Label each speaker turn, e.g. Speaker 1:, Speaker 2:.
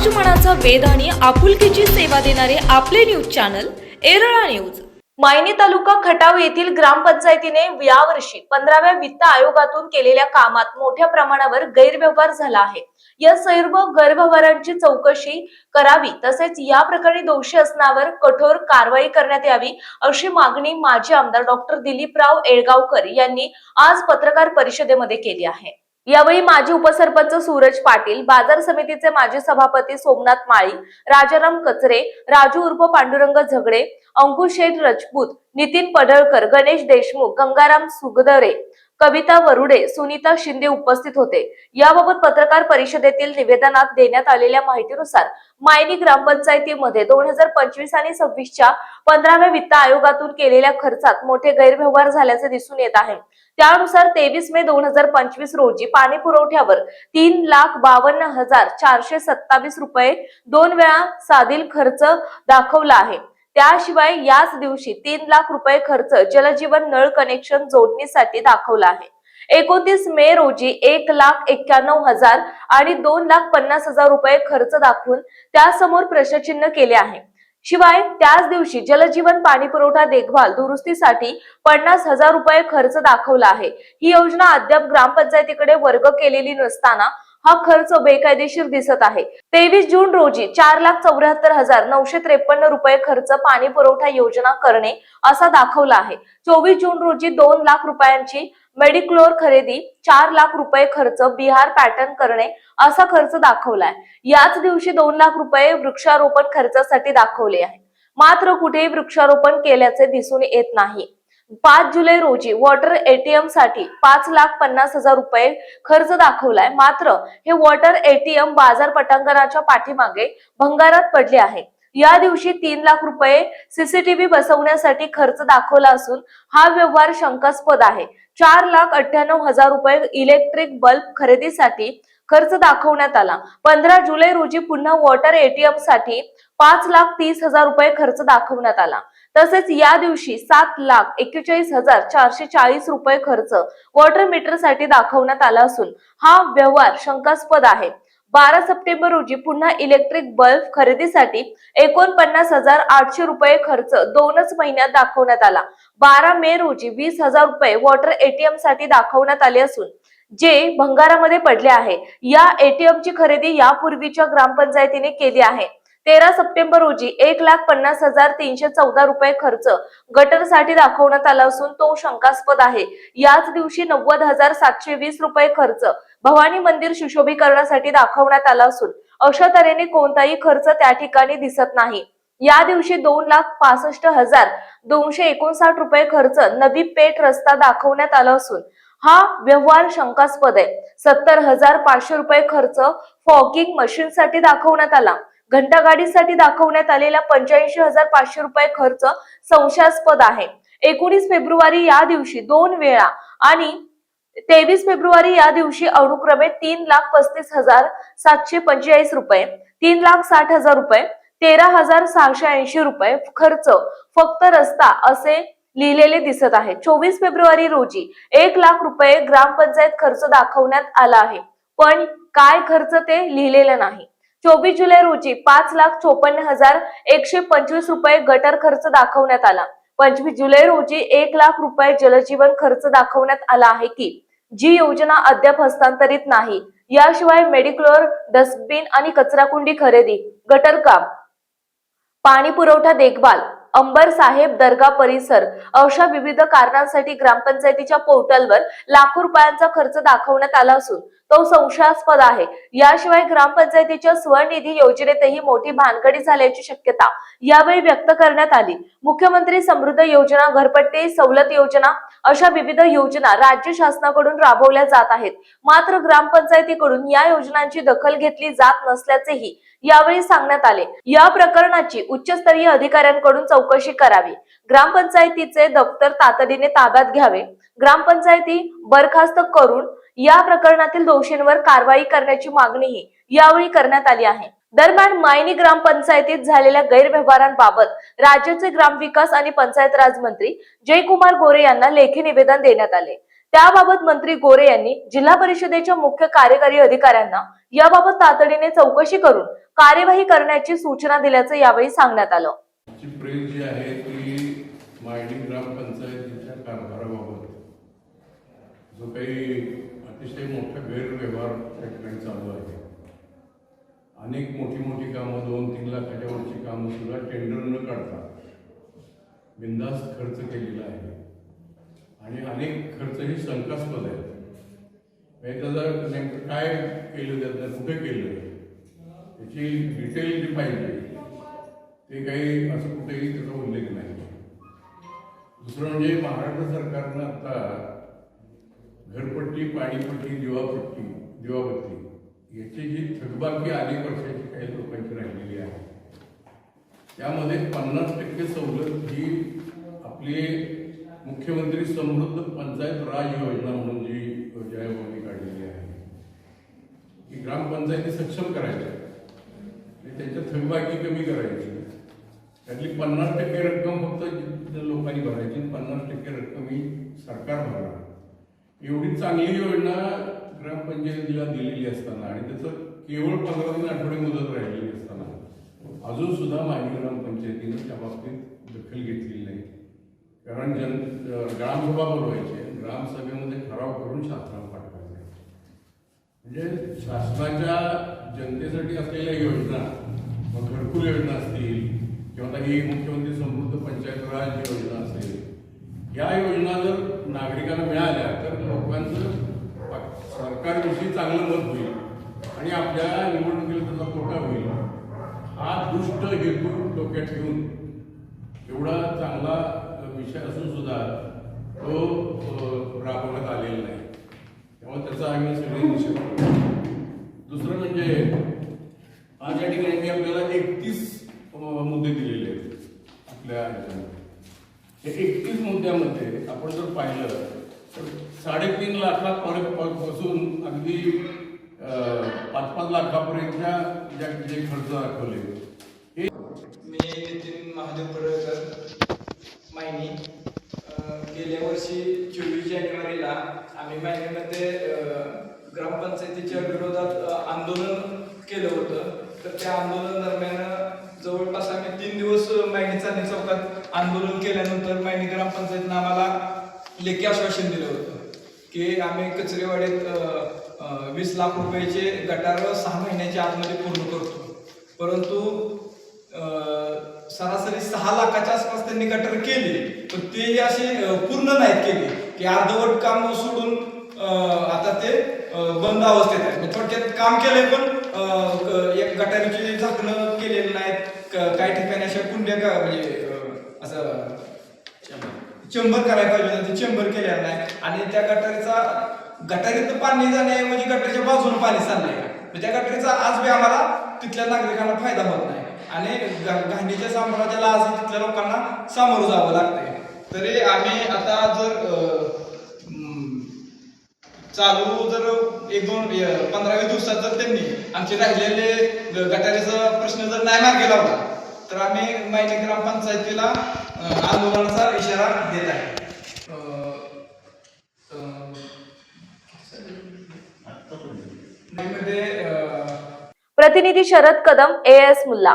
Speaker 1: समाज मनाचा आणि आपुलकीची सेवा देणारे आपले news channel Erala news.
Speaker 2: Mayni taluka Khatav येथील ग्रामपंचायतीने यावर्षी पंधराव्या वित्त आयोगातून केलेल्या कामात मोठ्या प्रमाणावर गैरव्यवहार झाला आहे. या सर्व गैरव्यवहारांची चौकशी करावी तसेच या प्रकरणी दोषी असण्यावर कठोर कारवाई करण्यात यावी अशी मागणी माजी आमदार डॉक्टर दिलीपराव येळगावकर यांनी आज पत्रकार परिषदेमध्ये केली आहे. यावेळी माजी उपसरपंच सूरज पाटील बाजार समितीचे माजी सभापती सोमनाथ माळी राजाराम कचरे राजू उर्फ पांडुरंग झगडे अंकुशेठ रजपूत नितीन पडळकर गणेश देशमुख गंगाराम सुगदरे कविता वरुडे सुनीता शिंदे उपस्थित होते. याबाबत पत्रकार परिषदेतील निवेदनात देण्यात आलेल्या माहितीनुसार मायनी ग्रामपंचायतीमध्ये दोन हजार पंचवीस आणि सव्वीसच्या पंधराव्या वित्त आयोगातून केलेल्या खर्चात मोठे गैरव्यवहार झाल्याचे दिसून येत आहे. त्यानुसार तेवीस मे दोन हजार पंचवीस रोजी पाणी पुरवठ्यावर तीन लाख बावन्न हजार चारशे सत्तावीस रुपये दोन वेळा साधील खर्च दाखवला आहे. त्याशिवाय याच दिवशी तीन लाख रुपये खर्च जलजीवन नळ कनेक्शन जोडणीसाठी दाखवला आहे. एकोणतीस मे रोजी एक लाख एक्क्याण्णव हजार आणि दोन लाख पन्नास हजार रुपये खर्च दाखवून त्यासमोर प्रश्नचिन्ह केले आहे. शिवाय त्याच दिवशी जलजीवन पाणी पुरवठा देखभाल दुरुस्तीसाठी पन्नास हजार रुपये खर्च दाखवला आहे. ही योजना अद्याप ग्रामपंचायतीकडे वर्ग केलेली नसताना हा खर्च बेकायदेशीर दिसत आहे. तेवीस जून रोजी चार लाख चौऱ्याहत्तर हजार नऊशे त्रेपन्न रुपये खर्च पाणी पुरवठा योजना करणे असा दाखवला आहे. चोवीस जून रोजी दोन लाख रुपयांची मेडिक्लोर खरेदी चार लाख रुपये खर्च बिहार पॅटर्न करणे असा खर्च दाखवलाय याच दिवशी दोन लाख रुपये वृक्षारोपण खर्चासाठी दाखवले आहे. मात्र कुठेही वृक्षारोपण केल्याचे दिसून येत नाही. पाच जुलै रोजी वॉटर एटीएमसाठी पाच लाख पन्नास हजार रुपये खर्च दाखवलाय. मात्र हे वॉटर एटीएम बाजार पटांगणाच्या पाठीमागे भंगारात पडले आहे. या दिवशी तीन लाख रुपये सीसीटीव्ही बसवण्यासाठी खर्च दाखवला असून हा व्यवहार शंकास्पद आहे. चार लाख अठ्ठ्याण्णव हजार रुपये इलेक्ट्रिक बल्ब खरेदीसाठी खर्च दाखवण्यात आला. पंधरा जुलै रोजी पुन्हा वॉटर एटीएमसाठी पाच लाख तीस हजार रुपये खर्च दाखवण्यात आला. तसेच या दिवशी सात लाख एक्केचाळीस हजार चारशे चाळीस रुपये खर्च वॉटर मीटरसाठी दाखवण्यात आला असून हा व्यवहार शंकास्पद आहे. बारा सप्टेंबर रोजी पुन्हा इलेक्ट्रिक बल्ब खरेदीसाठी एकोणपन्नास हजार आठशे रुपये खर्च दोनच महिन्यात दाखवण्यात आला. बारा मे रोजी वीस हजार रुपये वॉटर एटीएमसाठी दाखवण्यात आले असून जे भंगारामध्ये पडले आहे. या एटीएमची खरेदी यापूर्वीच्या ग्रामपंचायतीने केली आहे. तेरा सप्टेंबर रोजी एक लाख पन्नास हजार तीनशे चौदा रुपये खर्च गटरसाठी दाखवण्यात आला असून तो शंकास्पद आहे. याच दिवशी नव्वद हजार सातशे वीस रुपये खर्च भवानी मंदिर सुशोभीकरणासाठी दाखवण्यात आला असून अशा तऱ्हेने कोणताही खर्च त्या ठिकाणी दिसत नाही. या दिवशी दोन लाख पासष्ट हजार दोनशे एकोणसाठ रुपये खर्च नवी पेठ रस्ता दाखवण्यात आला असून हा व्यवहार शंकास्पद आहे. सत्तर हजार पाचशे रुपये खर्च फॉगिंग मशीनसाठी दाखवण्यात आला. घंटागाडीसाठी दाखवण्यात आलेला पंच्याऐंशी हजार पाचशे रुपये खर्च संशयास्पद आहे. एकोणीस फेब्रुवारी या दिवशी दोन वेळा आणि तेवीस फेब्रुवारी या दिवशी अनुक्रमे तीन लाख पस्तीस हजार सातशे पंचेचाळीस रुपये तीन लाख साठ हजार रुपये तेरा हजार सहाशे ऐंशी रुपये खर्च फक्त रस्ता असे लिहिलेले दिसत आहे. चोवीस फेब्रुवारी रोजी एक लाख रुपये ग्रामपंचायत खर्च दाखवण्यात आला आहे. पण काय खर्च ते लिहिलेलं नाही. चोवीस जुलै रोजी पाच लाख चोपन्न हजार एकशे पंचवीस रुपये गटर खर्च दाखवण्यात आला. पंचवीस जुलै रोजी एक लाख रुपये जलजीवन खर्च दाखवण्यात आला आहे की जी योजना अद्याप हस्तांतरित नाही. याशिवाय मेडिक्लोर डस्टबिन आणि कचराकुंडी खरेदी गटर काम पाणी पुरवठा देखभाल अंबर साहेब दर्गा परिसर अशा विविध कारणांसाठी ग्रामपंचायतीच्या पोर्टलवर लाखो रुपयांचा खर्च दाखवण्यात आला असून तो संशयास्पद आहे. याशिवाय ग्रामपंचायतीच्या स्वनिधी योजनेतही मोठी भानगडी झाल्याची शक्यता यावेळी व्यक्त करण्यात आली. मुख्यमंत्री समृद्ध योजना घरपट्टी सवलत योजना अशा विविध योजना राज्य शासनाकडून राबवल्या जात आहेत. मात्र ग्रामपंचायतीकडून या योजनांची दखल घेतली जात नसल्याचेही यावेळी सांगण्यात आले. या प्रकरणाची उच्चस्तरीय अधिकाऱ्यांकडून चौकशी करावी. ग्रामपंचायतीचे दप्तर तातडीने ताब्यात घ्यावे. ग्रामपंचायती बरखास्त करून या प्रकरणातील दोषींवर कारवाई करण्याची मागणीही यावेळी करण्यात आली आहे. दरम्यान मायनी ग्रामपंचायतीत झालेल्या गैरव्यवहारांबाबत राज्याचे ग्रामविकास आणि पंचायत राज मंत्री जयकुमार गोरे यांना लेखी निवेदन देण्यात आले. त्याबाबत मंत्री गोरे यांनी जिल्हा परिषदेच्या मुख्य कार्यकारी अधिकाऱ्यांना याबाबत तातडीने चौकशी करून कार्यवाही करण्याची सूचना दिल्याचं यावेळी सांगण्यात आलं.
Speaker 3: ची जी आहे ती मायणी ग्रामपंचायतीच्या कारभाराबाबत. जो काही अतिशय मोठा गैरव्यवहार त्या ठिकाणी चालू आहे. अनेक मोठी मोठी कामं दोन तीन लाखाच्या वरची कामं सुद्धा टेंडर न काढता बिंदास्त खर्च केलेला आहे. आणि अनेक खर्चही शंकास्पद आहेत. म्हणजे त्याचं नेमकं काय केलं त्यातनं कुठे केलं? त्याची डिटेल जी पाहिजे ते काही असं कुठेही त्याचा उल्लेख नाही. दुसरं म्हणजे महाराष्ट्र सरकारनं आता घरपट्टी पाणीपट्टी दिवापट्टी दिवाबत्ती याची जी थकबाकी अनेक वर्षाची काही लोकांची राहिलेली आहे. त्यामध्ये पन्नास टक्के सवलत ही आपली मुख्यमंत्री समृद्ध पंचायत राज योजना म्हणून जी जयभूमी काढलेली आहे. ही ग्रामपंचायती सक्षम करायच्या आणि त्यांच्या थकबाकी कमी करायची. त्यातली पन्नास टक्के रक्कम फक्त लोकांनी भरायची पन्नास टक्के रक्कम ही सरकार भरणार. एवढी चांगली योजना ग्रामपंचायतीला दिलेली असताना आणि त्याचं केवळ पंधरा तीन आठवडे मुदत राहिलेली असताना अजून सुद्धा माहिती ग्रामपंचायतीनं त्या बाबतीत दखल घेतलेली नाही. कारण जन ग्रामसभा बोलवायची ग्रामसभेमध्ये ठराव करून शासनाला पाठवायचे म्हणजे शासनाच्या जनतेसाठी असलेल्या योजना मग घरकुल योजना असतील किंवा आता ही मुख्यमंत्री समृद्ध पंचायत राज योजना असेल या योजना जर नागरिकांना मिळाल्या तर लोकांचं सरकारविषयी चांगलं मत होईल आणि आपल्या निवडणुकीला त्याचा तोटा होईल. हा दुष्ट हेतू डोक्यात ठेवून एवढा चांगला विषय असून सुद्धा तो राबवण्यात आलेला नाही. त्यामुळे त्याचा आम्ही सगळे निषेध दुसरं म्हणजे आज या ठिकाणी मी आपल्याला एकतीस मुद्दे दिलेले आहेत आपल्या ह्याच्यामध्ये. हे एकतीस मुद्द्यामध्ये आपण जर पाहिलं तर साडेतीन लाखापासून अगदी पाच पाच लाखापर्यंतच्या ज्या जे खर्च दाखवले हे
Speaker 4: मी नितीन महादेव पडळकर मायनी गेल्या वर्षी चोवीस जानेवारीला आम्ही मायनीमध्ये ग्रामपंचायतीच्या विरोधात आंदोलन केलं होतं. तर त्या आंदोलन दरम्यान जवळपास आम्ही तीन दिवस मायनी चांदी चौकात आंदोलन केल्यानंतर मायनी ग्रामपंचायतीनं आम्हाला लेखी आश्वासन दिलं होतं की आम्ही कचरेवाडीत वीस लाख रुपयाचे गटार सहा महिन्याच्या आतमध्ये पूर्ण करतो. परंतु सरासरी सहा लाखाच्या आसपास त्यांनी गटर केले. पण ते असे पूर्ण नाहीत केले. की अर्धवट काम सोडून आता ते बंद अवस्थेत आहे म्हणजे थोडक्यात काम केलंय पण एक गटारीचे झाकणं केलेले नाहीत. काही ठिकाणी अशा कुंड्या का म्हणजे असं चेंबर. करायला पाहिजे ते चेंबर केलेलं नाही. आणि त्या गटारीचा गटारीत पाणी जाण्याऐवजी गटारीच्या बाजूने पाणी चाललंय. म्हणजे त्या गटारीचा आज बी आम्हाला तिथल्या नागरिकांना फायदा होत नाही. आणि गांधीच्या साम्राज्याला आज तिथल्या लोकांना सामोरं जावं लागते तरी आम्ही आता जर चालू जर एक दोन पंधराव्या दिवसात जर त्यांनी आमचे राहिलेले गटारीचा प्रश्न जर नाही मार्गी लावला तर आम्ही माहिती ग्रामपंचायतीला आंदोलनाचा इशारा देत आहे.
Speaker 2: प्रतिनिधी शरद कदम ए एस मुल्ला.